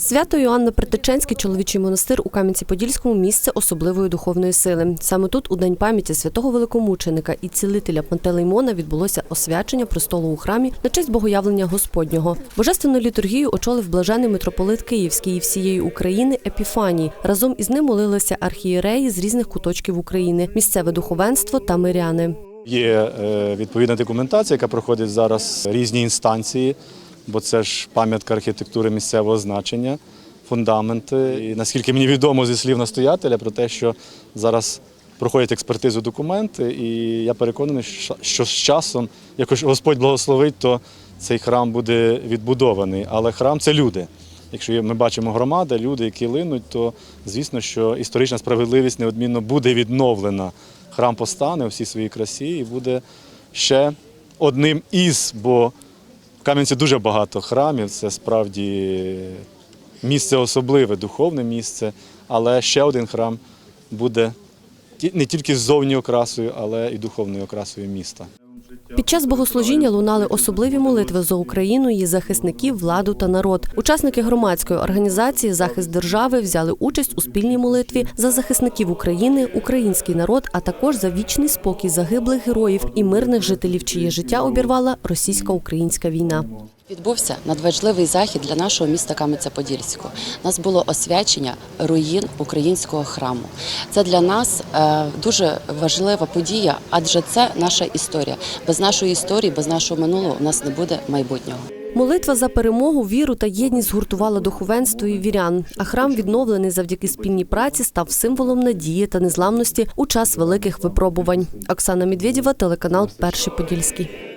Свято Йоанна Притеченський чоловічий монастир у Кам'янці-Подільському місце особливої духовної сили. Саме тут, у день пам'яті святого великомученика і цілителя Пантелеймона, відбулося освячення престолу у храмі на честь богоявлення Господнього. Божественну літургію очолив блажений митрополит Київський і всієї України Епіфаній. Разом із ним молилися архієреї з різних куточків України, місцеве духовенство та миряни. Є е, відповідна документація, яка проходить зараз різні інстанції, бо це ж пам'ятка архітектури місцевого значення, фундаменти. І наскільки мені відомо зі слів настоятеля про те, що зараз проходять експертизу документи, і я переконаний, що- з часом, якось Господь благословить, то цей храм буде відбудований. Але храм це люди. Якщо ми бачимо громада, люди, які линуть, то звісно, що історична справедливість неодмінно буде відновлена. Храм постане у всій своїй красі і буде ще одним із, бо в Кам'янці дуже багато храмів, це справді місце особливе, духовне місце, але ще один храм буде не тільки ззовні окрасою, але і духовною окрасою міста. Під час богослужіння лунали особливі молитви за Україну, її захисників, владу та народ. Учасники громадської організації Захист держави взяли участь у спільній молитві за захисників України, український народ, а також за вічний спокій загиблих героїв і мирних жителів, чиє життя обірвала російсько-українська війна. Відбувся надважливий захід для нашого міста Кам'янця-Подільського. У нас було освячення руїн українського храму. Це для нас е, дуже важлива подія, адже це наша історія. Без нашої історії, без нашого минулого у нас не буде майбутнього. Молитва за перемогу, віру та єдність згуртувала духовенство і вірян. А храм, відновлений завдяки спільній праці, став символом надії та незламності у час великих випробувань. Оксана Медведєва, телеканал Перший Подільський.